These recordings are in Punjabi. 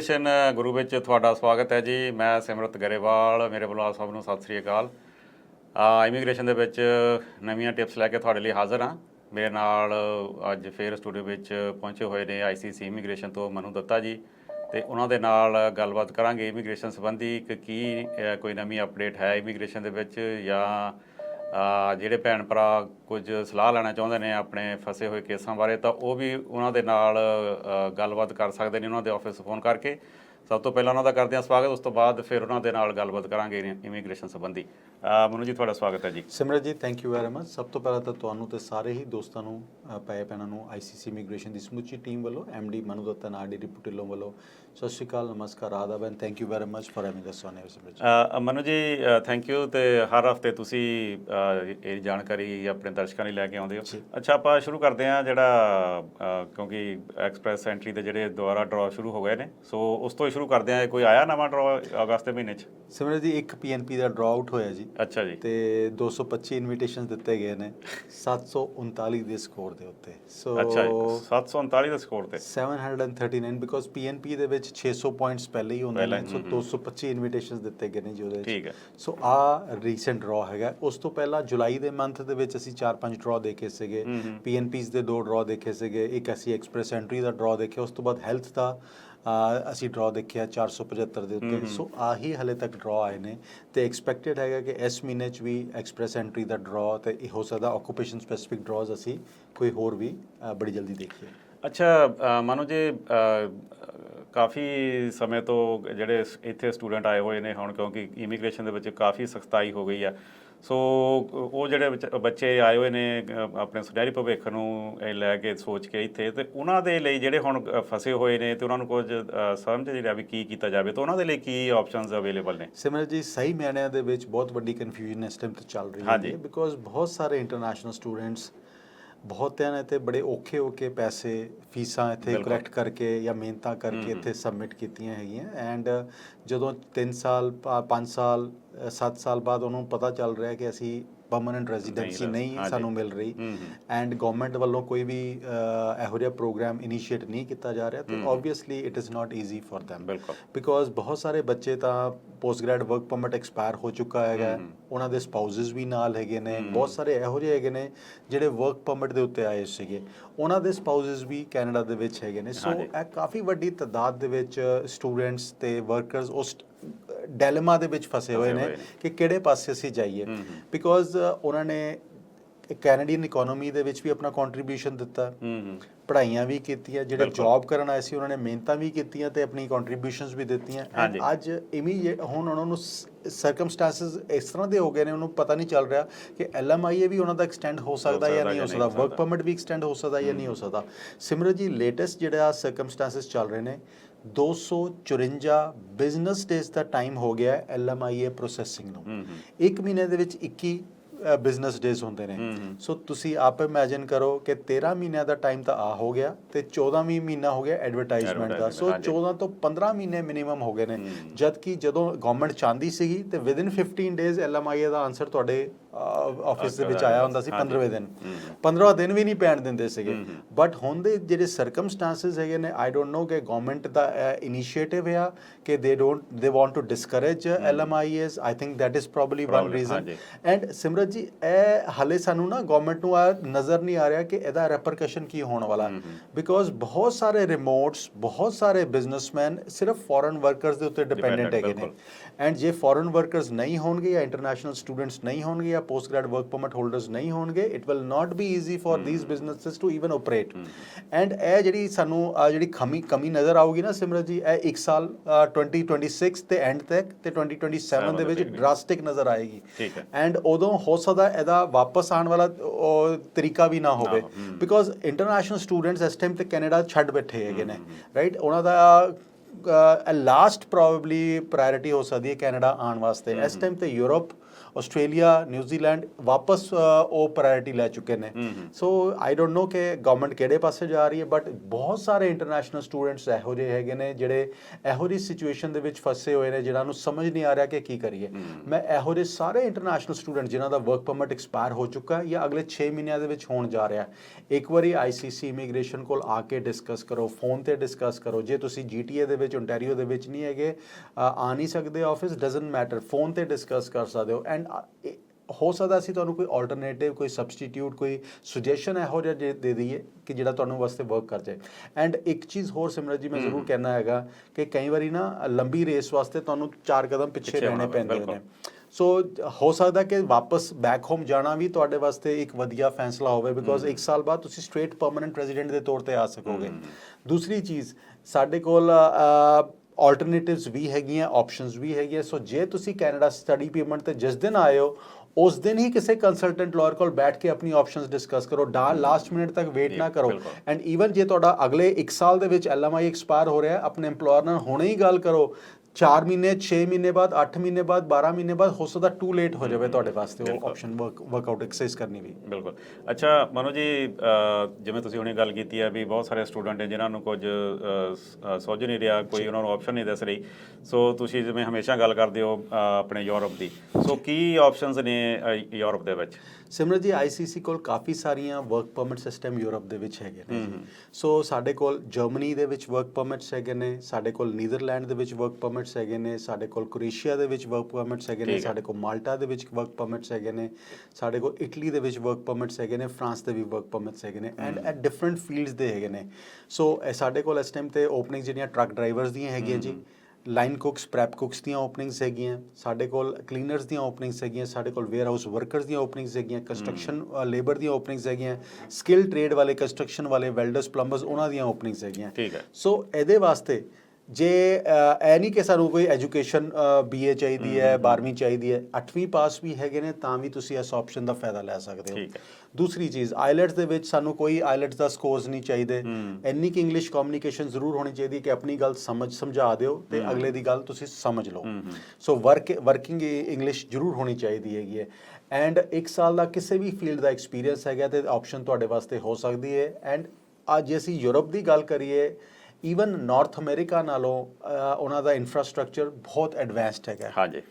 ਇਮੀਗ੍ਰੇਸ਼ਨ ਗੁਰੂ ਵਿੱਚ ਤੁਹਾਡਾ ਸਵਾਗਤ ਹੈ ਜੀ। ਮੈਂ ਸਿਮਰਤ ਗਰੇਵਾਲ, ਮੇਰੇ ਵੱਲੋਂ ਆਪ ਸਭ ਨੂੰ ਸਤਿ ਸ੍ਰੀ ਅਕਾਲ। ਆ ਇਮੀਗ੍ਰੇਸ਼ਨ ਦੇ ਵਿੱਚ ਨਵੀਆਂ ਟਿਪਸ ਲੈ ਕੇ ਤੁਹਾਡੇ ਲਈ ਹਾਜ਼ਰ ਹਾਂ। ਮੇਰੇ ਨਾਲ ਅੱਜ ਫੇਰ ਸਟੂਡੀਓ ਵਿੱਚ ਪਹੁੰਚੇ ਹੋਏ ਨੇ ਆਈਸੀਸੀ ਇਮੀਗ੍ਰੇਸ਼ਨ ਤੋਂ ਮਨੂ ਦੱਤਾ ਜੀ। ਤੇ ਉਹਨਾਂ ਦੇ ਨਾਲ ਗੱਲਬਾਤ ਕਰਾਂਗੇ ਇਮੀਗ੍ਰੇਸ਼ਨ ਸੰਬੰਧੀ ਕਿ ਕੀ ਕੋਈ ਨਵੀਂ ਅਪਡੇਟ ਹੈ ਇਮੀਗ੍ਰੇਸ਼ਨ ਦੇ ਵਿੱਚ ਜਾਂ ਜਿਹੜੇ ਭੈਣ ਭਰਾ ਕੁਝ ਸਲਾਹ ਲੈਣਾ ਚਾਹੁੰਦੇ ਨੇ ਆਪਣੇ ਫਸੇ ਹੋਏ ਕੇਸਾਂ ਬਾਰੇ, ਤਾਂ ਉਹ ਵੀ ਉਹਨਾਂ ਦੇ ਨਾਲ ਗੱਲਬਾਤ ਕਰ ਸਕਦੇ ਨੇ, ਉਹਨਾਂ ਦੇ ਆਫਿਸ ਫੋਨ ਕਰਕੇ। ਸਭ ਤੋਂ ਪਹਿਲਾਂ ਉਹਨਾਂ ਦਾ ਕਰਦੇ ਹਾਂ ਸਵਾਗਤ, ਉਸ ਤੋਂ ਬਾਅਦ ਫਿਰ ਉਹਨਾਂ ਦੇ ਨਾਲ ਗੱਲਬਾਤ ਕਰਾਂਗੇ ਇਮੀਗ੍ਰੇਸ਼ਨ ਸੰਬੰਧੀ। ਮਨੂ ਜੀ, ਤੁਹਾਡਾ ਸਵਾਗਤ ਹੈ ਜੀ। ਸਿਮਰਤ ਜੀ ਥੈਂਕ ਯੂ ਵੈਰੀ ਮਚ ਸਭ ਤੋਂ ਪਹਿਲਾਂ ਤਾਂ ਤੁਹਾਨੂੰ ਤੇ ਸਾਰੇ ਹੀ ਦੋਸਤਾਂ ਨੂੰ ਪਏ ਪੈਣਾ ਨੂੰ ਆਈਸੀਸੀ ਇਮੀਗ੍ਰੇਸ਼ਨ ਦੀ ਸਮੁੱਚੀ ਟੀਮ ਵੱਲੋਂ ਐਮਡੀ ਮਨੂ ਦੱਤਾ ਨਾਡੀ ਰਿਪੋਰਟਿਲੋਂ ਵੱਲੋਂ ਸਤਿ ਸ਼੍ਰੀ ਅਕਾਲ ਨਮਸਕਾਰ ਆਦਾਬ and thank you very much for having us on uh, Manu ji thank you ਤੇ ਹਰ ਹਫ਼ਤੇ ਤੁਸੀਂ ਇਹ ਜਾਣਕਾਰੀ ਆਪਣੇ ਦਰਸ਼ਕਾਂ ਲਈ ਲੈ ਕੇ ਆਉਂਦੇ ਹੋ। ਅੱਛਾ ਆਪਾਂ ਸ਼ੁਰੂ ਕਰਦੇ ਹਾਂ ਜਿਹੜਾ ਕਿਉਂਕਿ ਐਕਸਪ੍ਰੈਸ ਐਂਟਰੀ ਦੇ ਜਿਹੜੇ ਦੁਆਰਾ ਡਰਾ ਸ਼ੁਰੂ ਹੋ ਗਏ ਨੇ ਸੋ ਉਸ ਤੋਂ ਹੀ ਸ਼ੁਰੂ ਕਰਦੇ ਹਾਂ। ਕੋਈ ਆਇਆ ਨਵਾਂ ਡਰਾ ਅਗਸਤ ਦੇ ਮਹੀਨੇ 'ਚ? ਸਿਮਰਤ ਜੀ ਇੱਕ ਪੀਐਨਪੀ ਦਾ ਡਰਾ ਆਊਟ ਹੋਇਆ ਜੀ। ਅੱਛਾ ਜੀ। ਤੇ 225 ਇਨਵੀਟੇਸ਼ਨਸ ਦਿੱਤੇ ਗਏ ਨੇ 739 ਦੇ ਸਕੋਰ ਦੇ ਉੱਤੇ। ਸੋ ਅੱਛਾ ਜੀ 739 ਦਾ ਸਕੋਰ ਤੇ। 739 ਬਿਕੋਜ਼ ਪੀਐਨਪੀ ਦੇ ਵਿੱਚ 600 ਪੁਆਇੰਟਸ ਪਹਿਲੇ ਹੀ ਹੁੰਦੇ ਨੇ ਸੋ 225 ਇਨਵੀਟੇਸ਼ਨਸ ਦਿੱਤੇ ਗਏ ਨੇ ਜੀ ਉਹਦੇ ਵਿੱਚ। ਠੀਕ ਹੈ। ਸੋ ਆ ਰੀਸੈਂਟ ਡਰਾ ਹੈਗਾ। ਉਸ ਤੋਂ ਪਹਿਲਾਂ ਜੁਲਾਈ ਦੇ ਮੰਥ ਦੇ ਵਿੱਚ ਅਸੀਂ 4-5 ਡਰਾ ਦੇਖੇ ਸੀਗੇ। ਪੀਐਨਪੀਸ ਦੇ ਦੋ ਡਰਾ ਦੇਖੇ ਸੀਗੇ। ਇੱਕ ਅਸੀਂ ਐਕਸਪ੍ਰੈਸ ਐਂਟਰੀ ਦਾ ਡਰਾ ਦੇਖਿਆ। ਉਸ ਤੋਂ ਬਾਅਦ ਹੈਲਥ ਦਾ ਅਸੀਂ ਡਰਾ ਦੇਖਿਆ 475 ਦੇ ਉੱਤੇ। ਸੋ ਆਹੀ ਹਲੇ ਤੱਕ ਡਰਾ ਆਏ ਨੇ। ਤੇ ਐਕਸਪੈਕਟਡ ਹੈਗਾ ਕਿ ਇਸ ਮਹੀਨੇ ਚ ਵੀ ਐਕਸਪ੍ਰੈਸ ਐਂਟਰੀ ਦਾ ਡਰਾ ਤੇ ਹੋ ਸਕਦਾ ਆਕੂਪੇਸ਼ਨ ਸਪੈਸਿਫਿਕ ਡਰਾਜ਼ ਅਸੀਂ ਕੋਈ ਹੋਰ ਵੀ ਬੜੀ ਜਲਦੀ ਦੇਖੀਏ। ਅੱਛਾ ਮਾਨੋ ਜੀ ਕਾਫੀ ਸਮੇਂ ਤੋਂ ਜਿਹੜੇ ਇੱਥੇ ਸਟੂਡੈਂਟ ਆਏ ਹੋਏ ਨੇ ਹੁਣ ਕਿਉਂਕਿ ਇਮੀਗ੍ਰੇਸ਼ਨ ਦੇ ਵਿੱਚ ਕਾਫੀ ਸਖਤਾਈ ਹੋ ਗਈ ਆ ਸੋ ਉਹ ਜਿਹੜੇ ਬੱਚ- ਆਏ ਹੋਏ ਨੇ ਆਪਣੇ ਸੁਨਹਿਰੀ ਭਵਿੱਖ ਨੂੰ ਇਹ ਲੈ ਕੇ ਸੋਚ ਕੇ ਇੱਥੇ ਤੇ ਉਹਨਾਂ ਦੇ ਲਈ ਜਿਹੜੇ ਹੁਣ ਫਸੇ ਹੋਏ ਨੇ ਤੇ ਉਹਨਾਂ ਨੂੰ ਕੁਝ ਸਮਝ ਰਿਹਾ ਵੀ ਕੀ ਕੀਤਾ ਜਾਵੇ ਤਾਂ ਉਹਨਾਂ ਦੇ ਲਈ ਕੀ ਆਪਸ਼ਨਸ ਅਵੇਲੇਬਲ ਨੇ ਸਿਮਰਨ ਜੀ ਸਹੀ ਮਾਇਨਿਆਂ ਦੇ ਵਿੱਚ ਬਹੁਤ ਵੱਡੀ ਕਨਫਿਊਜ਼ਨ ਇਸ ਟਾਈਮ ਤੇ ਚੱਲ ਰਹੀ। ਹੈ ਬਿਕੋਜ਼ ਬਹੁਤ ਸਾਰੇ ਇੰਟਰਨੈਸ਼ਨਲ ਸਟੂਡੈਂਟਸ ਬਹੁਤਿਆਂ ਨੇ ਤੇ ਬੜੇ ਔਖੇ ਹੋ ਕੇ ਪੈਸੇ ਫੀਸਾਂ ਇੱਥੇ। ਕਲੈਕਟ ਕਰਕੇ ਜਾਂ ਮਿਹਨਤਾਂ ਕਰਕੇ ਇੱਥੇ ਸਬਮਿਟ ਕੀਤੀਆਂ ਹੈਗੀਆਂ ਐਂਡ ਜਦੋਂ 3 ਸਾਲ 5 ਸਾਲ 7 ਸਾਲ ਬਾਅਦ ਉਹਨੂੰ ਪਤਾ ਚੱਲ ਰਿਹਾ ਕਿ ਅਸੀਂ ਪਰਮਨੈਂਟ ਰੈਜ਼ੀਡੈਂਸੀ ਨਹੀਂ। ਸਾਨੂੰ ਮਿਲ ਰਹੀ। ਐਂਡ ਗਵਰਨਮੈਂਟ ਵੱਲੋਂ ਕੋਈ ਵੀ ਇਹੋ ਜਿਹਾ ਪ੍ਰੋਗਰਾਮ ਇਨੀਸ਼ੀਏਟ ਨਹੀਂ ਕੀਤਾ ਜਾ ਰਿਹਾ ਤੇ obviously it is not easy for them because ਬਹੁਤ ਸਾਰੇ ਬੱਚੇ ਤਾਂ post grad work permit expire ਹੋ ਚੁੱਕਾ ਹੈਗਾ। ਉਹਨਾਂ ਦੇ ਸਪਾਊਸਸ ਵੀ ਨਾਲ ਹੈਗੇ ਨੇ। ਬਹੁਤ ਸਾਰੇ ਇਹੋ ਜਿਹੇ ਹੈਗੇ ਨੇ ਜਿਹੜੇ ਵਰਕ ਪਰਮਿਟ ਦੇ ਉੱਤੇ ਆਏ ਸੀਗੇ। ਉਹਨਾਂ ਦੇ ਸਪਾਊਸਸ ਵੀ ਕੈਨੇਡਾ ਦੇ ਵਿੱਚ ਹੈਗੇ ਨੇ। ਸੋ। ਇਹ ਕਾਫੀ ਵੱਡੀ ਤਾਦਾਦ ਦੇ ਵਿੱਚ ਸਟੂਡੈਂਟਸ ਤੇ ਵਰਕਰਸ ਉਸ ਡੈਲੇਮਾ ਦੇ ਵਿੱਚ ਫਸੇ ਹੋਏ ਨੇ। ਕਿ ਕਿਹੜੇ ਪਾਸੇ ਅਸੀਂ ਜਾਈਏ। ਬਿਕੋਜ਼ ਉਹਨਾਂ ਨੇ ਕੈਨੇਡੀਅਨ ਇਕਨੋਮੀ ਦੇ ਵਿੱਚ ਵੀ ਆਪਣਾ ਕੰਟਰੀਬਿਊਸ਼ਨ ਦਿੱਤਾ। ਹੂੰ ਹੂੰ। ਪੜ੍ਹਾਈਆਂ ਵੀ ਕੀਤੀਆਂ ਜਿਹੜੇ। ਜੌਬ ਕਰਨ ਆਏ ਸੀ ਉਹਨਾਂ ਨੇ ਮਿਹਨਤਾਂ ਵੀ ਕੀਤੀਆਂ ਤੇ ਆਪਣੀ ਕੰਟਰੀਬਿਊਸ਼ਨਸ ਵੀ ਦਿੱਤੀਆਂ। ਅੱਜ ਇਮੀਡੀਏਟ ਹੁਣ ਉਹਨਾਂ ਨੂੰ ਸਰਕਮਸਟੈਂਸਸ ਇਸ ਤਰ੍ਹਾਂ ਦੇ ਹੋ ਗਏ ਨੇ ਉਹਨੂੰ ਪਤਾ ਨਹੀਂ ਚੱਲ ਰਿਹਾ ਕਿ ਐਲਐਮਆਈਏ ਵੀ ਉਹਨਾਂ ਦਾ ਐਕਸਟੈਂਡ ਹੋ ਸਕਦਾ ਜਾਂ ਨਹੀਂ ਹੋ ਸਕਦਾ। ਵਰਕ ਪਰਮਿਟ ਵੀ ਐਕਸਟੈਂਡ ਹੋ ਸਕਦਾ ਜਾਂ ਨਹੀਂ ਹੋ ਸਕਦਾ। ਸਿਮਰਤ ਜੀ ਲੇਟੈਸਟ ਜਿਹੜਾ ਸਰਕਮਸਟੈਂਸਸ ਚੱਲ ਰਹੇ ਨੇ 254 ਬਿਜ਼ਨਸ ਡੇਜ਼ ਦਾ ਟਾਈਮ ਹੋ ਗਿਆ ਐਲਐਮਆਈਏ ਪ੍ਰੋਸੈਸਿੰਗ ਨੂੰ। ਇੱਕ ਮਹੀਨੇ ਦੇ ਵਿੱਚ 21 ਬਿਜ਼ਨਸ ਡੇਜ਼ ਹੁੰਦੇ ਨੇ। ਸੋ ਤੁਸੀਂ ਆਪ ਇਮੇਜਿਨ ਕਰੋ ਕਿ 13 ਮਹੀਨਿਆਂ ਦਾ ਟਾਈਮ ਤਾਂ ਆ ਹੋ ਗਿਆ ਤੇ 14ਵੀਂ ਮਹੀਨਾ ਹੋ ਗਿਆ ਐਡਵਰਟਾਈਜ਼ਮੈਂਟ ਦਾ ਸੋ ਹਾਂਜੀ। 14 ਤੋਂ 15 ਮਹੀਨੇ ਮਿਨੀਮਮ ਹੋ ਗਏ ਨੇ। ਜਦ ਕਿ ਜਦੋਂ ਗਵਰਨਮੈਂਟ ਚਾਹੁੰਦੀ ਸੀਗੀ ਤੇ ਵਿਦਿਨ 15 ਡੇਜ਼ ਐਲਐਮਆਈਏ ਦਾ ਆਨਸਰ ਤੁਹਾਡੇ ਆਫਿਸ ਦੇ ਵਿੱਚ ਆਇਆ ਹੁੰਦਾ ਸੀ ਹਾਂਜੀ। 15ਵੇਂ ਦਿਨ ਹੂੰ। 15 ਦਿਨ ਵੀ ਨਹੀਂ ਪੈਣ ਦਿੰਦੇ ਸੀਗੇ। ਬਟ ਹੁਣ ਦੇ ਜਿਹੜੇ ਸਰਕਮਸਟੈਂਸਸ ਹੈਗੇ ਨੇ ਆਈ ਡੋਨਟ ਨੋ ਕਿ ਗਵਰਨਮੈਂਟ ਦਾ ਇਨੀਸ਼ੀਏਟਿਵ ਆ ਕਿ they don't they want to discourage LMIAs I think probably one Probably, reason ਹਾਂਜੀ। ਐਂਡ ਸਿਮਰਤ ਜੀ ਇਹ ਹਲੇ ਸਾਨੂੰ ਨਾ ਗਵਰਨਮੈਂਟ ਨੂੰ ਆ ਨਜ਼ਰ ਨਹੀਂ ਆ ਰਿਹਾ ਕਿ ਇਹਦਾ ਰੈਪਰਕਸ਼ਨ ਕੀ ਹੋਣ ਵਾਲਾ। ਬਿਕੋਜ਼ ਬਹੁਤ ਸਾਰੇ ਰਿਮੋਟਸ ਬਹੁਤ ਸਾਰੇ ਬਿਜ਼ਨਸਮੈਨ ਸਿਰਫ ਫੋਰਨ ਵਰਕਰਸ ਦੇ ਉੱਤੇ ਡਿਪੈਂਡੈਂਟ ਹੈਗੇ ਨੇ। ਐਂਡ ਜੇ ਫੋਰਨ ਵਰਕਰਸ ਨਹੀਂ ਹੋਣਗੇ ਜਾਂ ਇੰਟਰਨੈਸ਼ਨਲ ਸਟੂਡੈਂਟਸ ਨਹੀਂ ਹੋਣਗੇ ਜਾਂ post grad work permit holders ਨਹੀਂ ਹੋਣਗੇ it will not be easy for these businesses to even operate and ਇਹ ਜਿਹੜੀ ਸਾਨੂੰ ਆ ਜਿਹੜੀ ਖਮੀ ਕਮੀ ਨਜ਼ਰ ਆਊਗੀ ਨਾ ਸਿਮਰਤ ਜੀ ਇਹ ਇੱਕ ਸਾਲ ਅ, 2026 ਤੇ ਐਂਡ ਤੱਕ ਤੇ 2027 ਦੇ ਵਿੱਚ। ਡਰਾਸਟਿਕ ਨਜ਼ਰ ਆਏਗੀ। ਐਂਡ ਉਦੋਂ ਹੋ ਸਕਦਾ ਇਹਦਾ ਵਾਪਸ ਆਉਣ ਵਾਲਾ ਤਰੀਕਾ ਵੀ ਨਾ ਹੋਵੇ। ਬਿਕੋਜ਼ ਇੰਟਰਨੈਸ਼ਨਲ ਸਟੂਡੈਂਟਸ ਇਸ ਟਾਈਮ ਤੇ ਕੈਨੇਡਾ ਛੱਡ ਬੈਠੇ ਹੈਗੇ ਨੇ ਰਾਈਟ ਉਹਨਾਂ ਦਾ ਲਾਸਟ ਪ੍ਰੋਬੇਬਲੀ ਪ੍ਰਾਇੋਰਟੀ ਹੋ ਸਕਦੀ ਹੈ ਕੈਨੇਡਾ ਆਉਣ ਵਾਸਤੇ। ਇਸ ਟਾਈਮ ਤੇ ਯੂਰਪ ਆਸਟ੍ਰੇਲੀਆ ਨਿਊਜ਼ੀਲੈਂਡ ਵਾਪਸ ਉਹ ਪ੍ਰਾਇੋਰਟੀ ਲੈ ਚੁੱਕੇ ਨੇ। ਸੋ ਆਈ ਡੋਨਟ ਨੋ ਕਿ ਗਵਰਨਮੈਂਟ ਕਿਹੜੇ ਪਾਸੇ ਜਾ ਰਹੀ ਹੈ ਬਟ ਬਹੁਤ ਸਾਰੇ ਇੰਟਰਨੈਸ਼ਨਲ ਸਟੂਡੈਂਟਸ ਇਹੋ ਜਿਹੇ ਹੈਗੇ ਨੇ ਜਿਹੜੇ ਇਹੋ ਜਿਹੀ ਸਿਚੁਏਸ਼ਨ ਦੇ ਵਿੱਚ ਫਸੇ ਹੋਏ ਨੇ ਜਿਨ੍ਹਾਂ ਨੂੰ ਸਮਝ ਨਹੀਂ ਆ ਰਿਹਾ ਕਿ ਕੀ ਕਰੀਏ। ਮੈਂ ਇਹੋ ਜਿਹੇ ਸਾਰੇ ਇੰਟਰਨੈਸ਼ਨਲ ਸਟੂਡੈਂਟ ਜਿਨ੍ਹਾਂ ਦਾ ਵਰਕ ਪਰਮਿਟ ਐਕਸਪਾਇਰ ਹੋ ਚੁੱਕਾ ਹੈ ਜਾਂ ਅਗਲੇ 6 ਮਹੀਨਿਆਂ ਦੇ ਵਿੱਚ ਹੋਣ ਜਾ ਰਿਹਾ ਇੱਕ ਵਾਰੀ ਆਈਸੀਸੀ ਇਮੀਗ੍ਰੇਸ਼ਨ ਕੋਲ ਆ ਕੇ ਡਿਸਕਸ ਕਰੋ ਫੋਨ ਤੇ ਡਿਸਕਸ ਕਰੋ। ਜੇ ਤੁਸੀਂ ਜੀਟੀਏ ਦੇ ਵਿੱਚ ਓਨਟਾਰੀਓ ਦੇ ਵਿੱਚ ਨਹੀਂ ਹੈਗੇ ਆ ਨਹੀਂ ਸਕਦੇ ਆਫਿਸ ਡਸਨਟ ਮੈਟਰ ਫੋਨ ਤੇ ਡਿਸਕਸ ਕਰ ਸਕਦੇ ਹੋ। ਐਂਡ ਹੋ ਸਕਦਾ ਅਸੀਂ ਤੁਹਾਨੂੰ ਕੋਈ ਆਲਟਰਨੇਟਿਵ ਕੋਈ ਸਬਸਟੀਟਿਊਟ ਕੋਈ ਸੁਜੈਸ਼ਨ ਇਹੋ ਜਿਹਾ ਜੇ ਦੇ ਦਈਏ ਕਿ ਜਿਹੜਾ ਤੁਹਾਨੂੰ ਵਾਸਤੇ ਵਰਕ ਕਰ ਜਾਏ। ਐਂਡ ਇੱਕ ਚੀਜ਼ ਹੋਰ ਸਿਮਰਤ ਜੀ ਮੈਂ ਜ਼ਰੂਰ ਕਹਿਣਾ ਹੈਗਾ ਕਿ ਕਈ ਵਾਰੀ ਨਾ ਲੰਬੀ ਰੇਸ ਵਾਸਤੇ ਤੁਹਾਨੂੰ ਚਾਰ ਕਦਮ ਪਿੱਛੇ ਰਹਿਣੇ ਹੋਣਾ ਪੈਂਦੇ। ਨੇ। ਸੋ ਹੋ ਸਕਦਾ ਕਿ ਵਾਪਸ ਬੈਕ ਹੋਮ ਜਾਣਾ ਵੀ ਤੁਹਾਡੇ ਵਾਸਤੇ ਇੱਕ ਵਧੀਆ ਫੈਸਲਾ ਹੋਵੇ ਬਿਕੋਜ਼ ਇੱਕ ਸਾਲ ਬਾਅਦ ਤੁਸੀਂ ਸਟ੍ਰੇਟ ਪਰਮਨੈਂਟ ਰੈਜ਼ੀਡੈਂਟ ਦੇ ਤੌਰ ਤੇ ਆ ਸਕੋਗੇ। ਦੂਸਰੀ ਚੀਜ਼ ਸਾਡੇ ਕੋਲ ਆਲਟਰਨੇਟਿਵਸ ਵੀ ਹੈਗੀਆਂ ਆਪਸ਼ਨਸ ਵੀ ਹੈਗੀਆਂ। ਸੋ ਜੇ ਤੁਸੀਂ ਕੈਨੇਡਾ ਸਟੱਡੀ ਪੇਮੈਂਟ ਤੇ ਜਿਸ ਦਿਨ ਆਏ ਹੋ ਉਸ ਦਿਨ ਹੀ ਕਿਸੇ ਕੰਸਲਟੈਂਟ ਲਾਇਰ ਕੋਲ ਬੈਠ ਕੇ ਆਪਣੀ ਆਪਸ਼ਨਸ ਡਿਸਕਸ ਕਰੋ। ਡਾ ਲਾਸਟ ਮਿੰਟ ਤੱਕ ਵੇਟ ਨਾ ਕਰੋ। ਐਂਡ ਈਵਨ ਜੇ ਤੁਹਾਡਾ ਅਗਲੇ 1 ਸਾਲ ਦੇ ਵਿੱਚ ਐਲਐਮਆਈ ਐਕਸਪਾਇਰ ਹੋ ਰਿਹਾ ਹੈ ਆਪਣੇ EMPLOYER ਨਾਲ ਹੁਣੇ ਹੀ ਗੱਲ ਕਰੋ। 4 ਮਹੀਨੇ 6 ਮਹੀਨੇ ਬਾਅਦ 8 ਮਹੀਨੇ ਬਾਅਦ 12 ਮਹੀਨੇ ਬਾਅਦ ਹੋ ਸਕਦਾ ਟੂ ਲੇਟ ਹੋ ਜਾਵੇ ਤੁਹਾਡੇ ਵਾਸਤੇ ਉਹ। ਆਪਸ਼ਨ ਵਰਕ ਵਰਕਆਊਟ ਐਕਸਰਸਾਈਜ਼ ਕਰਨੀ ਵੀ। ਬਿਲਕੁਲ। ਅੱਛਾ ਮਨੋ ਜੀ ਜਿਵੇਂ ਤੁਸੀਂ ਹੁਣੇ ਗੱਲ ਕੀਤੀ ਹੈ ਵੀ ਬਹੁਤ ਸਾਰੇ ਸਟੂਡੈਂਟ ਨੇ ਜਿਨ੍ਹਾਂ ਨੂੰ ਕੁਝ ਸੁੱਝ ਨਹੀਂ ਰਿਹਾ ਕੋਈ ਉਹਨਾਂ ਨੂੰ ਆਪਸ਼ਨ ਨਹੀਂ ਦੱਸ ਰਹੀ। ਸੋ ਤੁਸੀਂ ਜਿਵੇਂ ਹਮੇਸ਼ਾ ਗੱਲ ਕਰਦੇ ਹੋ ਆਪਣੇ ਯੂਰਪ ਦੀ। ਸੋ ਕੀ ਆਪਸ਼ਨਸ ਨੇ ਯੂਰਪ ਦੇ ਵਿੱਚ? ਸਿਮਰਤ ਜੀ ਆਈਸੀਸੀ ਕੋਲ ਕਾਫੀ ਸਾਰੀਆਂ ਵਰਕ ਪਰਮਿਟ ਸਿਸਟਮ ਯੂਰਪ ਦੇ ਵਿੱਚ ਹੈਗੇ ਨੇ। ਸੋ ਸਾਡੇ ਕੋਲ ਜਰਮਨੀ ਦੇ ਵਿੱਚ ਵਰਕ ਪਰਮਿਟਸ ਹੈਗੇ ਨੇ ਸਾਡੇ ਕੋਲ ਨੀਦਰਲੈਂਡ ਦੇ ਵਿੱਚ ਵਰਕ ਪਰਮਿਟਸ ਹੈਗੇ ਨੇ ਸਾਡੇ ਕੋਲ ਕ੍ਰੋਏਸ਼ੀਆ ਦੇ ਵਿੱਚ ਵਰਕ ਪਰਮਿਟਸ ਹੈਗੇ ਨੇ। ਸਾਡੇ ਕੋਲ ਮਾਲਟਾ ਦੇ ਵਿੱਚ ਵਰਕ ਪਰਮਿਟਸ ਹੈਗੇ ਨੇ ਸਾਡੇ ਕੋਲ ਇਟਲੀ ਦੇ ਵਿੱਚ ਵਰਕ ਪਰਮਿਟਸ ਹੈਗੇ ਨੇ ਫਰਾਂਸ ਦੇ ਵੀ ਵਰਕ ਪਰਮਿਟਸ ਹੈਗੇ ਨੇ ਐਂਡ ਐਟ ਡਿਫਰੈਂਟ ਫੀਲਡਸ ਦੇ ਹੈਗੇ ਨੇ। ਸੋ ਸਾਡੇ ਕੋਲ ਇਸ ਟਾਈਮ ਤੇ ਓਪਨਿੰਗ ਜਿਹੜੀਆਂ ਟਰੱਕ ਡਰਾਈਵਰਸ ਦੀਆਂ ਹੈਗੀਆਂ ਜੀ। ਲਾਈਨ ਕੁਕਸ ਪ੍ਰੈਪ ਕੁਕਸ ਦੀਆਂ ਓਪਨਿੰਗਸ ਹੈਗੀਆਂ ਸਾਡੇ ਕੋਲ ਕਲੀਨਰਸ ਦੀਆਂ ਓਪਨਿੰਗਸ ਹੈਗੀਆਂ ਸਾਡੇ ਕੋਲ ਵੇਅਰ ਹਾਊਸ ਵਰਕਰਸ ਦੀਆਂ ਓਪਨਿੰਗਸ ਹੈਗੀਆਂ ਕੰਸਟਰਕਸ਼ਨ ਲੇਬਰ ਦੀਆਂ ਓਪਨਿੰਗਸ ਹੈਗੀਆਂ ਸਕਿੱਲ ਟ੍ਰੇਡ ਵਾਲੇ ਕੰਸਟਰਕਸ਼ਨ ਵਾਲੇ ਵੈਲਡਰਸ ਪਲੰਬਰਸ ਉਹਨਾਂ ਦੀਆਂ ਓਪਨਿੰਗਸ ਹੈਗੀਆਂ। ਠੀਕ ਹੈ। ਸੋ ਇਹਦੇ ਵਾਸਤੇ ਜੇ ਇਹ ਨਹੀਂ ਕਿ ਸਾਨੂੰ ਕੋਈ ਐਜੂਕੇਸ਼ਨ ਬੀਏ ਚਾਹੀਦੀ ਹੈ 12ਵੀਂ ਚਾਹੀਦੀ ਹੈ 8ਵੀਂ ਪਾਸ ਵੀ ਹੈਗੇ ਨੇ ਤਾਂ ਵੀ ਤੁਸੀਂ ਇਸ ਆਪਸ਼ਨ ਦਾ ਫਾਇਦਾ ਲੈ ਸਕਦੇ ਹੋ। ਦੂਸਰੀ ਚੀਜ਼ ਆਈਲੈਟਸ ਦੇ ਵਿੱਚ ਸਾਨੂੰ ਕੋਈ ਆਈਲੈਟਸ ਦਾ ਸਕੋਰਸ ਨਹੀਂ ਚਾਹੀਦੇ। ਇੰਨੀ ਕਿ ਇੰਗਲਿਸ਼ ਕਮਿਊਨੀਕੇਸ਼ਨ ਜ਼ਰੂਰ ਹੋਣੀ ਚਾਹੀਦੀ ਹੈ ਕਿ ਆਪਣੀ ਗੱਲ ਸਮਝ ਸਮਝਾ ਦਿਓ ਤੇ ਅਗਲੇ ਦੀ ਗੱਲ ਤੁਸੀਂ ਸਮਝ ਲਓ। ਸੋ ਵਰਕ ਵਰਕਿੰਗ ਇੰਗਲਿਸ਼ ਜ਼ਰੂਰ ਹੋਣੀ ਚਾਹੀਦੀ ਹੈਗੀ ਹੈ। ਐਂਡ ਇੱਕ ਸਾਲ ਦਾ ਕਿਸੇ ਵੀ ਫੀਲਡ ਦਾ ਐਕਸਪੀਰੀਅੰਸ ਹੈਗਾ ਤੇ ਆਪਸ਼ਨ ਤੁਹਾਡੇ ਵਾਸਤੇ ਹੋ ਸਕਦੀ ਹੈ। ਐਂਡ ਅੱਜ ਜੇ ਅਸੀਂ ਯੂਰਪ ਦੀ ਗੱਲ ਕਰੀਏ ਈਵਨ ਨਾਰਥ ਅਮਰੀਕਾ ਨਾਲੋਂ ਉਹਨਾਂ ਦਾ ਇਨਫਰਾਸਟ੍ਰਕਚਰ ਬਹੁਤ ਐਡਵਾਂਸਡ ਹੈਗਾ। ਹਾਂਜੀ।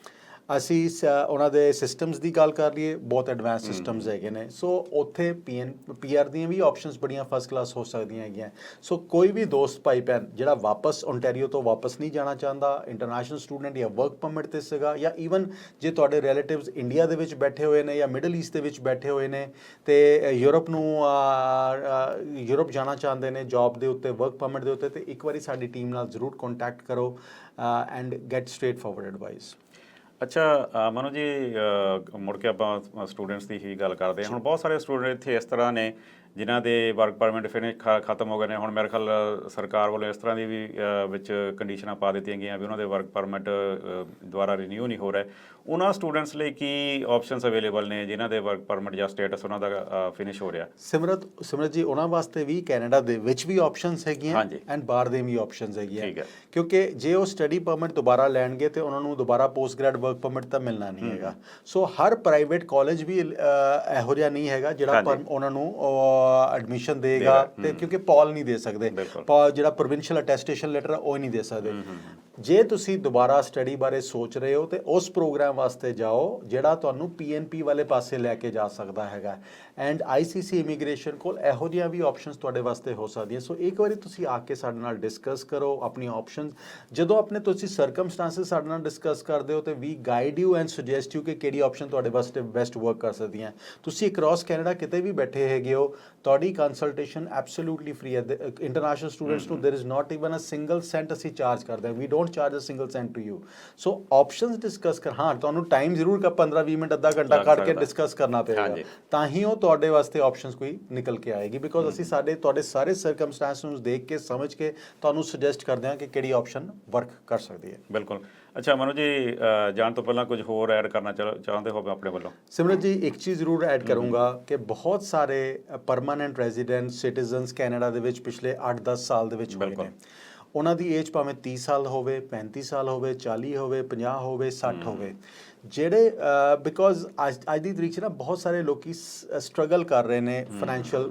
ਅਸੀਂ ਸ- ਉਹਨਾਂ ਦੇ ਸਿਸਟਮਸ ਦੀ ਗੱਲ ਕਰ ਲਈਏ ਬਹੁਤ ਐਡਵਾਂਸ ਸਿਸਟਮਸ ਹੈਗੇ ਨੇ। ਸੋ ਉੱਥੇ ਪੀਐਨ ਪੀਆਰ ਦੀਆਂ ਵੀ ਆਪਸ਼ਨਸ ਬੜੀਆਂ ਫਸਟ ਕਲਾਸ ਹੋ ਸਕਦੀਆਂ ਹੈਗੀਆਂ। ਸੋ ਕੋਈ ਵੀ ਦੋਸਤ ਭਾਈ ਭੈਣ ਜਿਹੜਾ ਵਾਪਸ ਓਨਟਾਰੀਓ ਤੋਂ ਵਾਪਸ ਨਹੀਂ ਜਾਣਾ ਚਾਹੁੰਦਾ ਇੰਟਰਨੈਸ਼ਨਲ ਸਟੂਡੈਂਟ ਜਾਂ ਵਰਕ ਪਰਮਿਟ ਤੇ ਸੀਗਾ ਜਾਂ ਈਵਨ ਜੇ ਤੁਹਾਡੇ ਰਿਲੇਟਿਵਸ ਇੰਡੀਆ ਦੇ ਵਿੱਚ ਬੈਠੇ ਹੋਏ ਨੇ ਜਾਂ ਮਿਡਲ ਈਸਟ ਦੇ ਵਿੱਚ ਬੈਠੇ ਹੋਏ ਨੇ ਤੇ ਅ, ਯੂਰਪ ਨੂੰ ਅ, ਅ, ਯੂਰਪ ਜਾਣਾ ਚਾਹੁੰਦੇ ਨੇ ਜੌਬ ਦੇ ਉੱਤੇ ਵਰਕ ਪਰਮਿਟ ਦੇ ਉੱਤੇ ਤੇ ਇੱਕ ਵਾਰੀ ਸਾਡੀ ਟੀਮ ਨਾਲ ਜ਼ਰੂਰ ਕੰਟੈਕਟ ਕਰੋ and get straightforward advice ਅੱਛਾ ਮਨੋ ਜੀ ਮੁੜ ਕੇ ਆਪਾਂ ਸਟੂਡੈਂਟਸ ਦੀ ਹੀ ਗੱਲ ਕਰਦੇ ਹਾਂ। ਹੁਣ ਬਹੁਤ ਸਾਰੇ ਸਟੂਡੈਂਟ ਇੱਥੇ ਇਸ ਤਰ੍ਹਾਂ ਨੇ ਜਿਨ੍ਹਾਂ ਦੇ ਵਰਕ ਪਰਮਿਟ ਫਿਨਿਸ਼ ਖਤਮ ਹੋ ਗਏ ਨੇ। ਹੁਣ ਮੇਰੇ ਖਿਆਲ ਸਰਕਾਰ ਵੱਲੋਂ ਇਸ ਤਰ੍ਹਾਂ ਦੀ ਵੀ ਵਿੱਚ ਕੰਡੀਸ਼ਨਾਂ ਪਾ ਦਿੱਤੀਆਂ ਗਈਆਂ ਵੀ ਉਹਨਾਂ ਦੇ ਵਰਕ ਪਰਮਿਟ ਦੁਆਰਾ ਰੀਨਿਊ ਨਹੀਂ ਹੋ ਰਿਹਾ। ਉਹਨਾਂ ਸਟੂਡੈਂਟਸ ਲਈ ਕੀ ਆਪਸ਼ਨਸ ਅਵੇਲੇਬਲ ਨੇ ਜਿਨ੍ਹਾਂ ਦੇ ਵਰਕ ਪਰਮਿਟ ਜਾਂ ਸਟੇਟਸ ਉਹਨਾਂ ਦਾ ਫਿਨਿਸ਼ ਹੋ ਰਿਹਾ? ਸਿਮਰਤ ਸਿਮਰਤ ਜੀ ਉਹਨਾਂ ਵਾਸਤੇ ਵੀ ਕੈਨੇਡਾ ਦੇ ਵਿੱਚ ਵੀ ਆਪਸ਼ਨਸ ਹੈਗੀਆਂ। ਐਂਡ ਬਾਹਰ ਦੇ ਵੀ ਆਪਸ਼ਨਸ ਹੈਗੀਆਂ। ਕਿਉਂਕਿ ਜੇ ਉਹ ਸਟੱਡੀ ਪਰਮਿਟ ਦੁਬਾਰਾ ਲੈਣਗੇ ਤੇ ਉਹਨਾਂ ਨੂੰ ਦੁਬਾਰਾ ਪੋਸਟ ਗ੍ਰੈਡ ਵਰਕ ਪਰਮਿਟ ਤਾਂ ਮਿਲਣਾ ਨਹੀਂ ਹੈਗਾ। ਸੋ ਹਰ ਪ੍ਰਾਈਵੇਟ ਕਾਲਜ ਵੀ ਇਹੋ ਜਿਹਾ ਨਹੀਂ ਹੈਗਾ ਜਿਹੜਾ ਉਹਨਾਂ ਨੂੰ ਐਡਮਿਸ਼ਨ ਦੇਗਾ ਤੇ ਕਿਉਂਕਿ ਪੌਲ ਨਹੀਂ ਦੇ ਸਕਦੇ। ਜਿਹੜਾ ਪ੍ਰੋਵਿੰਸ਼ੀਅਲ ਅਟੈਸਟੇਸ਼ਨ ਲੈਟਰ ਉਹ ਨਹੀਂ ਦੇ ਸਕਦੇ। ਜੇ ਤੁਸੀਂ ਦੁਬਾਰਾ ਸਟੱਡੀ ਬਾਰੇ ਸੋਚ ਰਹੇ ਹੋ ਤੇ ਉਸ ਪ੍ਰੋਗਰਾਮ ਵਾਸਤੇ ਜਾਓ ਜਿਹੜਾ ਤੁਹਾਨੂੰ ਪੀਐਨਪੀ ਵਾਲੇ ਪਾਸੇ ਲੈ ਕੇ ਜਾ ਸਕਦਾ ਹੈਗਾ ਐਂਡ ਆਈਸੀਸੀ ਇਮੀਗ੍ਰੇਸ਼ਨ ਕੋਲ ਇਹੋ ਜਿਹੀਆਂ ਵੀ ਆਪਸ਼ਨਸ ਤੁਹਾਡੇ ਵਾਸਤੇ ਹੋ ਸਕਦੀਆਂ ਸੋ ਇੱਕ ਵਾਰੀ ਤੁਸੀਂ ਆ ਕੇ ਸਾਡੇ ਨਾਲ ਡਿਸਕਸ ਕਰੋ ਆਪਣੀਆਂ ਆਪਸ਼ਨਸ ਜਦੋਂ ਆਪਣੇ ਤੁਸੀਂ ਸਰਕਮਸਟੈਂਸਸ ਸਾਡੇ ਨਾਲ ਡਿਸਕਸ ਕਰਦੇ ਹੋ ਤੇ we guide you and suggest you ਕਿ ਕਿਹੜੀ ਆਪਸ਼ਨ ਤੁਹਾਡੇ ਵਾਸਤੇ ਬੈਸਟ ਵਰਕ ਕਰ ਸਕਦੀਆਂ ਤੁਸੀਂ ਅਕ੍ਰੋਸ ਕੈਨੇਡਾ ਕਿਤੇ ਵੀ ਬੈਠੇ ਹੈਗੇ ਹੋ ਤੁਹਾਡੀ ਕੰਸਲਟੇਸ਼ਨ ਐਬਸੋਲੂਟਲੀ ਫ੍ਰੀ ਹੈ ਇੰਟਰਨੈਸ਼ਨਲ ਸਟੂਡੈਂਟਸ ਨੂੰ there is not even a single cent ਅਸੀਂ ਚਾਰਜ ਕਰਦੇ ਹਾਂ we don't charge a single cent to you so options discuss ਕਰ ਹਾਂ ਤੁਹਾਨੂੰ ਟਾਈਮ ਜ਼ਰੂਰ ਕਰ 15 20 ਮਿੰਟ ਅੱਧਾ ਘੰਟਾ ਕੱਢ ਕੇ। ਡਿਸਕਸ ਕਰਨਾ ਪਏਗਾ। ਤਾਂ ਹੀ ਉਹ ਤੁਹਾਡੇ ਵਾਸਤੇ ਆਪਸ਼ਨਸ ਕੋਈ ਨਿਕਲ ਕੇ ਆਏਗੀ ਬਿਕੋਜ਼ ਅਸੀਂ ਸਾਡੇ ਤੁਹਾਡੇ ਸਾਰੇ ਸਰਕਮਸਟੈਂਸ ਨੂੰ ਦੇਖ ਕੇ ਸਮਝ ਕੇ ਤੁਹਾਨੂੰ ਸੁਜੈਸਟ ਕਰਦੇ ਹਾਂ ਕਿ ਕਿਹੜੀ ਆਪਸ਼ਨ ਵਰਕ ਕਰ ਸਕਦੀ ਹੈ। ਬਿਲਕੁਲ। ਅੱਛਾ ਮਨੋ ਜੀ ਜਾਣ ਤੋਂ ਪਹਿਲਾਂ ਕੁਝ ਹੋਰ ਐਡ ਕਰਨਾ ਚਾਹ- ਚਾਹੁੰਦੇ ਹੋ ਆਪਣੇ ਵੱਲੋਂ? ਸਿਮਰਤ ਜੀ ਇੱਕ ਚੀਜ਼ ਜ਼ਰੂਰ ਐਡ ਕਰੂੰਗਾ ਕਿ ਬਹੁਤ ਸਾਰੇ ਪਰਮਾਨੈਂਟ ਰੈਜ਼ੀਡੈਂਟ ਸਿਟੀਜ਼ਨਸ ਕੈਨੇਡਾ ਦੇ ਵਿੱਚ ਪਿਛਲੇ 8-10 ਸਾਲ ਦੇ ਵਿੱਚ ਹੋਏ ਬਿਲਕੁਲ। ਨੇ ਉਹਨਾਂ ਦੀ ਏਜ ਭਾਵੇਂ 30 ਸਾਲ ਹੋਵੇ 35 ਸਾਲ ਹੋਵੇ 40 ਹੋਵੇ 50 ਹੋਵੇ 60 ਹੋਵੇ। ਜਿਹੜੇ ਬਿਕੋਜ਼ ਅੱਜ ਅੱਜ ਦੀ ਤਰੀਕ 'ਚ ਨਾ ਬਹੁਤ ਸਾਰੇ ਲੋਕੀ ਸਟਰਗਲ ਕਰ ਰਹੇ ਨੇ ਫਾਈਨੈਂਸ਼ੀਅਲ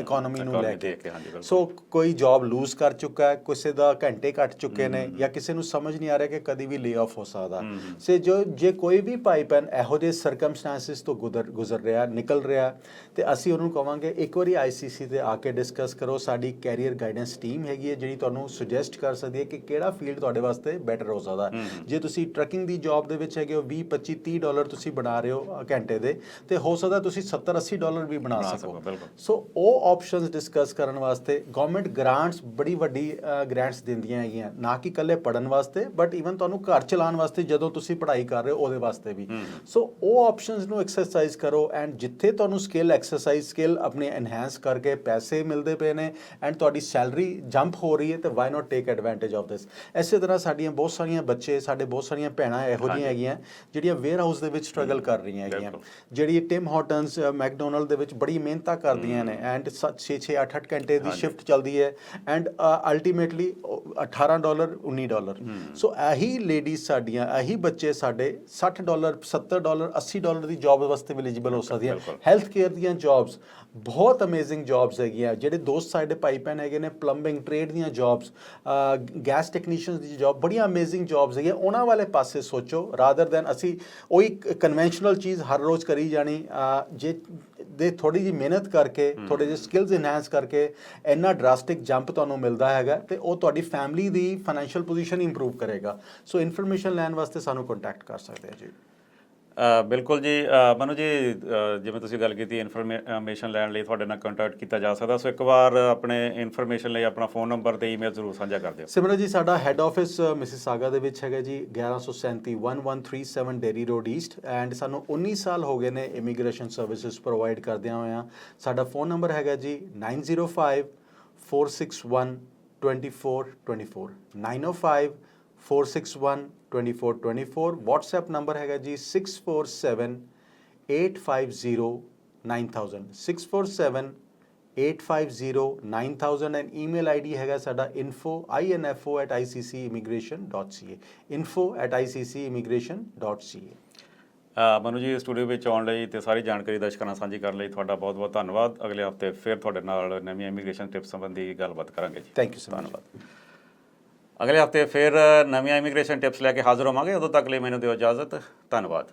ਇਕਨੋਮੀ ਨੂੰ ਲੈ ਕੇ। ਸੋ ਕੋਈ ਜੌਬ ਲੂਜ਼ ਕਰ ਚੁੱਕਾ ਹੈ ਕਿਸੇ ਦਾ ਘੰਟੇ ਘਟ ਚੁੱਕੇ ਨੇ ਜਾਂ ਕਿਸੇ ਨੂੰ ਸਮਝ ਨਹੀਂ ਆ ਰਿਹਾ ਕਿ ਕਦੀ ਵੀ ਲੇ ਆਫ ਹੋ ਸਕਦਾ। ਸੇ ਜੋ ਜੇ ਕੋਈ ਵੀ ਭੈਣ ਇਹੋ ਜਿਹੇ ਸਰਕਮਸਟੈਂਸਸ ਤੋਂ ਗੁਜ਼ਰ ਗੁਜ਼ਰ ਰਿਹਾ ਨਿਕਲ ਰਿਹਾ ਤੇ ਅਸੀਂ ਉਹਨੂੰ ਕਵਾਂਗੇ ਇੱਕ ਵਾਰੀ ਆਈਸੀਸੀ ਤੇ ਆ ਕੇ ਡਿਸਕਸ ਕਰੋ। ਸਾਡੀ ਕੈਰੀਅਰ ਗਾਈਡੈਂਸ ਟੀਮ ਹੈਗੀ ਹੈ ਜਿਹੜੀ ਤੁਹਾਨੂੰ ਸੁਜੈਸਟ ਕਰ ਸਕਦੀ ਹੈ ਕਿ ਕਿਹੜਾ ਫੀਲਡ ਤੁਹਾਡੇ ਵਾਸਤੇ ਬੈਟਰ ਹੋ ਸਕਦਾ। ਜੇ ਤੁਸੀਂ ਟਰੱਕਿੰਗ ਦੀ ਜੌਬ ਦੇ ਵਿੱਚ ਹੈਗੇ ਹੋ 20 25 30 ਡਾਲਰ ਤੁਸੀਂ ਬਣਾ ਰਹੇ ਹੋ ਘੰਟੇ ਦੇ ਤੇ ਹੋ ਸਕਦਾ ਤੁਸੀਂ 70 80 ਡਾਲਰ ਵੀ ਬਣਾ ਸਕੋ। ਸੋ ਉਹ ਆਪਸ਼ਨਸ ਡਿਸਕਸ ਕਰਨ ਵਾਸਤੇ ਗਵਰਨਮੈਂਟ ਗ੍ਰਾਂਟਸ ਬੜੀ ਵੱਡੀ ਗ੍ਰਾਂਟਸ ਦਿੰਦੀਆਂ ਹੈਗੀਆਂ। ਨਾ ਕਿ ਇਕੱਲੇ ਪੜਨ ਵਾਸਤੇ ਬਟ ਇਵਨ ਤੁਹਾਨੂੰ ਘਰ ਚਲਾਉਣ ਵਾਸਤੇ ਜਦੋਂ ਤੁਸੀਂ ਪੜ੍ਹਾਈ ਕਰ ਰਹੇ ਹੋ ਉਹਦੇ ਵਾਸਤੇ ਵੀ। ਸੋ ਉਹ ਆਪਸ਼ਨਸ ਨੂੰ ਐਕਸਰਸਾਈਜ਼ ਕਰੋ ਐਂਡ ਜਿੱਥੇ ਤੁਹਾਨੂੰ ਸਕਿੱਲ ਐਕਸਰਸਾਈਜ਼ ਸਕਿੱਲ ਆਪਣੇ ਐਨਹਾਂਸ ਕਰਕੇ ਪੈਸੇ ਮਿਲਦੇ ਪਏ ਨੇ ਐਂਡ ਤੁਹਾਡੀ ਸੈਲਰੀ ਜੰਪ ਹੋ ਰਹੀ ਹੈ ਤੇ why not take advantage of this ਐਸੇ ਤਰ੍ਹਾਂ ਸਾਡੀਆਂ ਬਹੁਤ ਸਾਰੀਆਂ ਬੱਚੇ ਸਾਡੇ ਬਹੁਤ ਸਾਰੀਆਂ ਭੈਣਾਂ ਇਹੋ ਜਿਹੀਆਂ ਹੈਗੀਆਂ ਜਿਹੜੀਆਂ ਵੇਅਰ ਹਾਊਸ ਦੇ ਵਿੱਚ ਸਟਰਗਲ ਕਰ ਰਹੀਆਂ ਹੈਗੀਆਂ। ਜਿਹੜੀ ਟਿਮ ਹਾਰਟਨਸ ਮੈਕਡੋਨਲਡ ਦੇ ਵਿੱਚ ਬੜੀ ਮਿਹਨਤਾਂ ਕਰਦੀਆਂ ਨੇ ਐਂਡ 6 6 8 8 ਘੰਟੇ ਦੀ ਸ਼ਿਫਟ ਚੱਲਦੀ ਹੈ and ultimately 18 dollar 19 dollar so ਇਹੀ ਲੇਡੀਜ਼ ਸਾਡੀਆਂ ਇਹੀ ਬੱਚੇ ਸਾਡੇ 60 ਡਾਲਰ 70 ਡਾਲਰ 80 ਡਾਲਰ ਦੀ ਜੌਬ ਵਾਸਤੇ ਵੀ ਐਲੀਜੀਬਲ ਹੋ ਸਕਦੀਆਂ। ਹੈਲਥ ਕੇਅਰ ਦੀਆਂ ਜੌਬਸ ਬਹੁਤ ਅਮੇਜ਼ਿੰਗ ਜੌਬਸ ਹੈਗੀਆਂ। ਜਿਹੜੇ ਦੋਸਤ ਸਾਡੇ ਭਾਈ ਭੈਣ ਹੈਗੇ ਨੇ ਪਲੰਬਿੰਗ ਟ੍ਰੇਡ ਦੀਆਂ ਜੌਬਸ ਗੈਸ ਟੈਕਨੀਸ਼ੀਅਨਸ ਦੀ ਜੌਬ ਬੜੀਆਂ ਅਮੇਜ਼ਿੰਗ ਜੌਬਸ ਹੈਗੀਆਂ। ਉਹਨਾਂ ਵਾਲੇ ਪਾਸੇ ਸੋਚੋ ਰਾਦਰ ਦੈਨ ਅਸੀਂ ਉਹੀ ਕਨਵੈਨਸ਼ਨਲ ਚੀਜ਼ ਹਰ ਰੋਜ਼ ਕਰੀ ਜਾਣੀ ਜੇ ਦੇ ਥੋੜੀ ਜੀ ਮਿਹਨਤ ਕਰਕੇ ਥੋੜੇ ਜਿਹੇ ਸਕਿੱਲਸ ਇਨਹੈਂਸ ਕਰਕੇ ਇੰਨਾ ਡਰਾਸਟਿਕ ਜੰਪ ਤੁਹਾਨੂੰ ਮਿਲਦਾ ਹੈਗਾ ਤੇ ਉਹ ਤੁਹਾਡੀ ਫੈਮਿਲੀ ਦੀ ਫਾਈਨੈਂਸ਼ੀਅਲ ਪੋਜੀਸ਼ਨ ਇੰਪਰੂਵ ਕਰੇਗਾ। ਸੋ ਇਨਫੋਰਮੇਸ਼ਨ ਲੈਣ ਵਾਸਤੇ ਸਾਨੂੰ ਕੰਟੈਕਟ ਕਰ ਸਕਦੇ ਆ ਜੀ। ਬਿਲਕੁਲ ਜੀ ਅ, ਮਨੂ ਜੀ ਜਿਵੇਂ ਤੁਸੀਂ ਗੱਲ ਕੀਤੀ ਇਨਫੋਰਮੇਸ਼ਨ ਲੈਣ ਲਈ ਤੁਹਾਡੇ ਨਾਲ ਕੰਟੈਕਟ ਕੀਤਾ ਜਾ ਸਕਦਾ। ਸੋ ਇੱਕ ਵਾਰ ਆਪਣੇ ਇਨਫੋਰਮੇਸ਼ਨ ਲਈ ਆਪਣਾ ਫੋਨ ਨੰਬਰ ਤੇ ਈਮੇਲ ਜ਼ਰੂਰ ਸਾਂਝਾ ਕਰ ਦਿਓ। ਸਿਮਰਨ ਜੀ ਸਾਡਾ ਹੈੱਡ ਆਫਿਸ ਮਿਸਿਸਾਗਾ ਦੇ ਵਿੱਚ ਹੈਗਾ ਜੀ 1137 1137 ਡੇਰੀ ਰੋਡ ਈਸਟ ਐਂਡ ਸਾਨੂੰ 19 ਸਾਲ ਹੋ ਗਏ ਨੇ ਇਮੀਗ੍ਰੇਸ਼ਨ ਸਰਵਿਸਿਜ਼ ਪ੍ਰੋਵਾਈਡ ਕਰਦਿਆਂ ਹੋਇਆਂ। ਸਾਡਾ ਫੋਨ ਨੰਬਰ ਹੈਗਾ ਜੀ 905 461 2424 905 461 2424 WhatsApp ਨੰਬਰ ਹੈਗਾ ਜੀ 647 850 9000 647 8509000 ਐਂਡ ਈਮੇਲ ਆਈਡੀ ਹੈਗਾ ਸਾਡਾ info@icc'immigration.ca ਅ, ਮਨੂ ਜੀ ਸਟੂਡੀਓ ਵਿੱਚ ਆਉਣ ਲਈ ਤੇ ਸਾਰੀ ਜਾਣਕਾਰੀ ਦਰਸ਼ਕਾਂ ਨਾਲ ਸਾਂਝੀ ਕਰਨ ਲਈ ਤੁਹਾਡਾ ਬਹੁਤ-ਬਹੁਤ ਧੰਨਵਾਦ। ਅਗਲੇ ਹਫ਼ਤੇ ਫਿਰ ਤੁਹਾਡੇ ਨਾਲ ਨਵੀਆਂ ਇਮੀਗ੍ਰੇਸ਼ਨ ਟਿਪਸ ਸੰਬੰਧੀ ਗੱਲਬਾਤ ਕਰਾਂਗੇ ਜੀ। ਥੈਂਕ ਯੂ ਸੋ ਧੰਨਵਾਦ। ਅਗਲੇ ਹਫ਼ਤੇ ਫਿਰ ਨਵੀਆਂ ਇਮੀਗ੍ਰੇਸ਼ਨ ਟਿਪਸ ਲੈ ਕੇ ਹਾਜ਼ਰ ਹੋਵਾਂਗੇ। ਉਦੋਂ ਤੱਕ ਲਈ ਮੈਨੂੰ ਦਿਓ ਇਜਾਜ਼ਤ। ਧੰਨਵਾਦ।